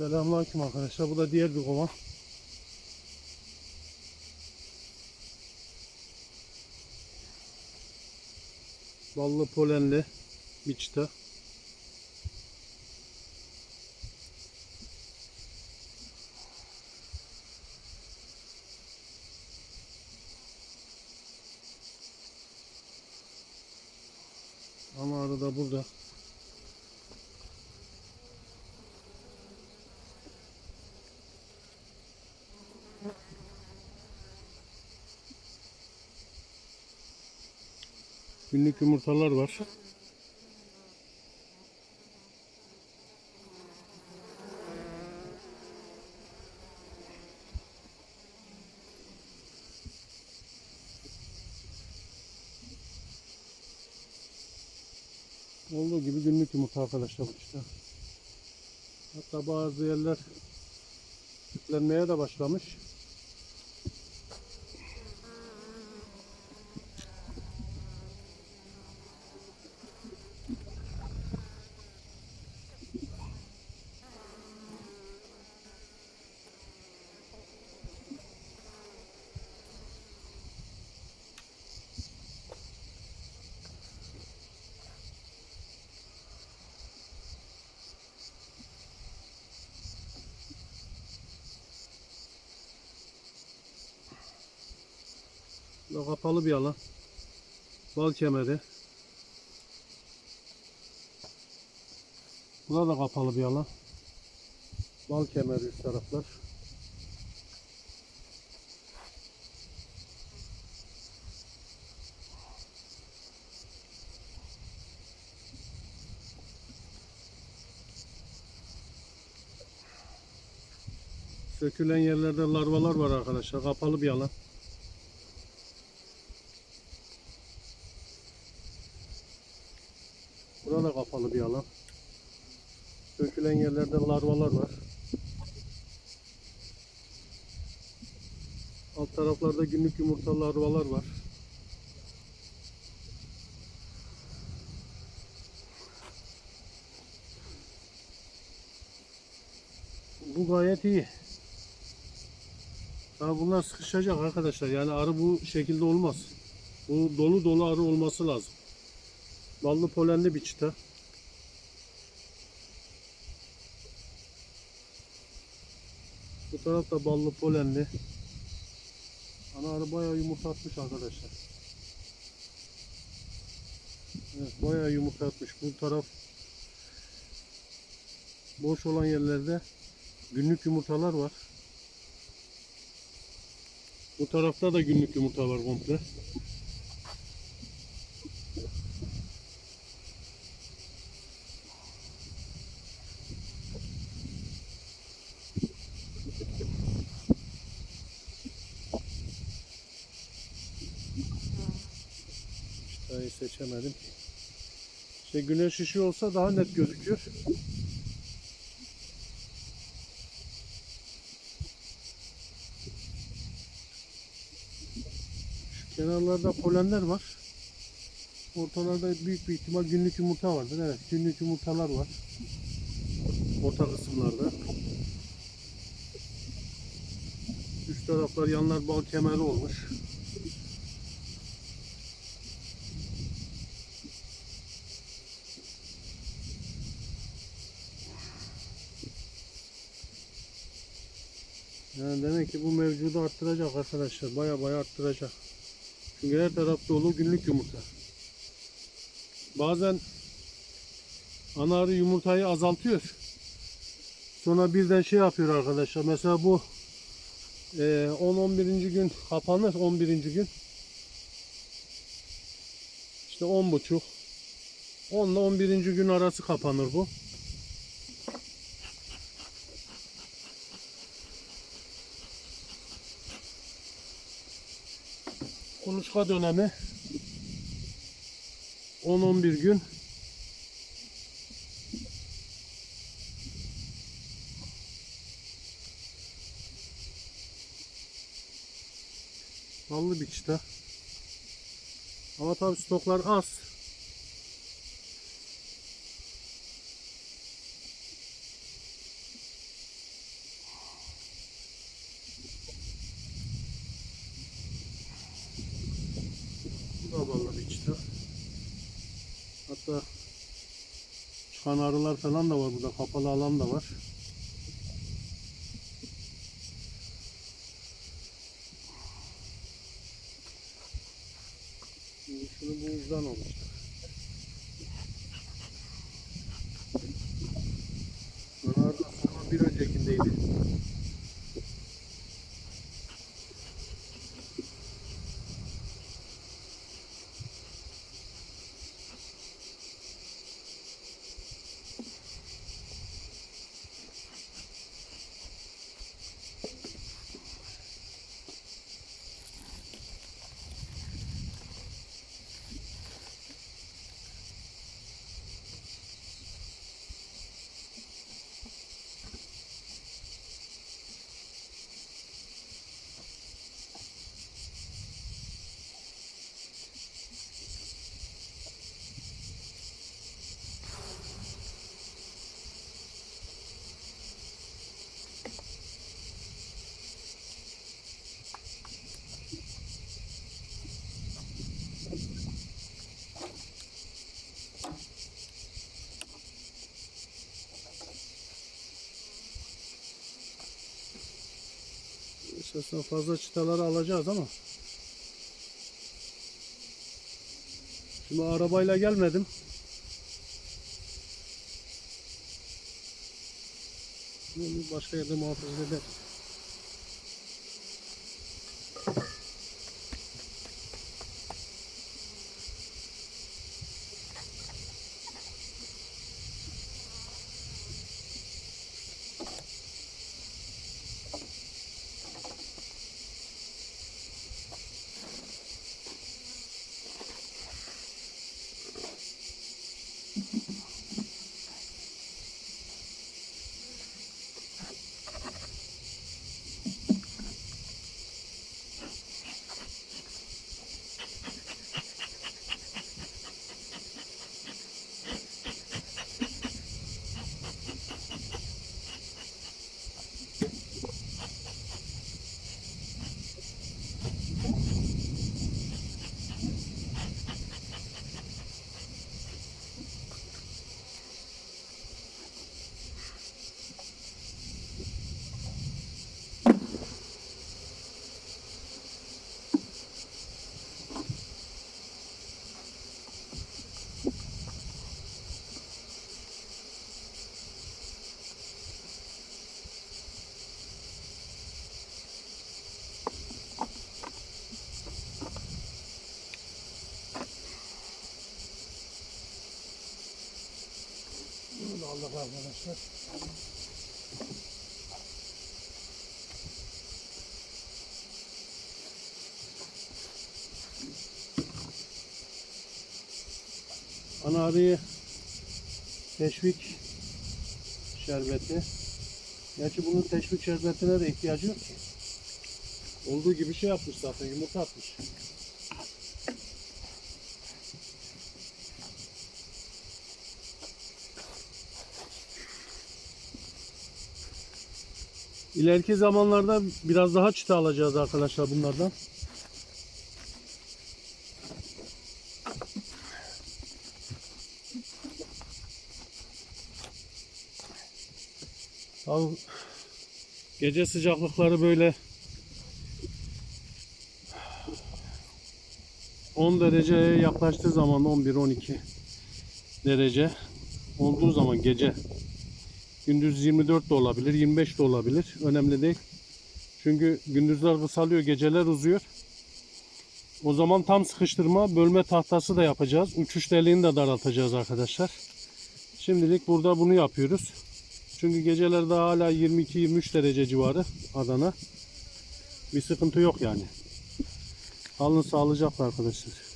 Selamünaleyküm arkadaşlar. Bu da diğer bir kova. Ballı polenli bir çıta. Ama arı da burada. Günlük yumurtalar var. Olduğu gibi günlük yumurta arkadaşlar bu işte. Hatta bazı yerler sütlenmeye de başlamış. Bu kapalı bir alan. Bal kemeri. Burada da kapalı bir alan. Bal kemeri üst taraflar. Sökülen yerlerde larvalar var arkadaşlar. Kapalı bir alan. Burada kapalı bir alan. Sökülen yerlerde larvalar var. Alt taraflarda günlük yumurta larvalar var. Bu gayet iyi. Daha bunlar sıkışacak arkadaşlar. Yani arı bu şekilde olmaz. Bu dolu dolu arı olması lazım. Ballı polenli bir çıta. Bu taraf da ballı polenli. Ana arı bayağı yumurta atmış arkadaşlar. Evet bayağı yumurta atmış. Bu taraf boş olan yerlerde günlük yumurtalar var. Bu tarafta da günlük yumurta var komple. Seçemedim. İşte güneş ışığı olsa daha net gözüküyor. Şu kenarlarda polenler var. Ortalarda büyük bir ihtimal günlük yumurta vardır. Evet, günlük yumurtalar var. Orta kısımlarda. Üst taraflar yanlar bal kemeri olmuş. Yani demek ki bu mevcudu arttıracak arkadaşlar. Baya baya arttıracak. Çünkü her taraf dolu günlük yumurta. Bazen ana arı yumurtayı azaltıyor. Sonra birden şey yapıyor arkadaşlar. Mesela bu e, 10-11. gün kapanır. 11. gün. İşte 10 buçuk. 10 ile 11. gün arası kapanır bu. Kuluçka dönemi 10-11 gün Ballı bir çıta. Ama tabi stoklar az. daha bağladık. Hatta çıkan arılar falan da var burada. Kapalı alan da var. Esasında fazla çıtaları alacağız ama Şimdi arabayla gelmedim. Başka yerde muhafaza eder. Aldık arkadaşlar. Ana arıyı teşvik şerbeti. Gerçi bunun teşvik şerbetine de ihtiyacı yok ki. Olduğu gibi şey yapmış zaten yumurta atmış. İleriki zamanlarda biraz daha çıta alacağız arkadaşlar bunlardan. Gece sıcaklıkları böyle 10 dereceye yaklaştığı zaman 11-12 derece olduğu zaman gece Gündüz 24 de olabilir, 25 de olabilir. Önemli değil. Çünkü gündüzler kısalıyor, geceler uzuyor. O zaman tam sıkıştırma, bölme tahtası da yapacağız. Uçuş deliğini de daraltacağız arkadaşlar. Şimdilik burada bunu yapıyoruz. Çünkü gecelerde hala 22-23 derece civarı Adana. Bir sıkıntı yok yani. Alın sağlıcakla arkadaşlar.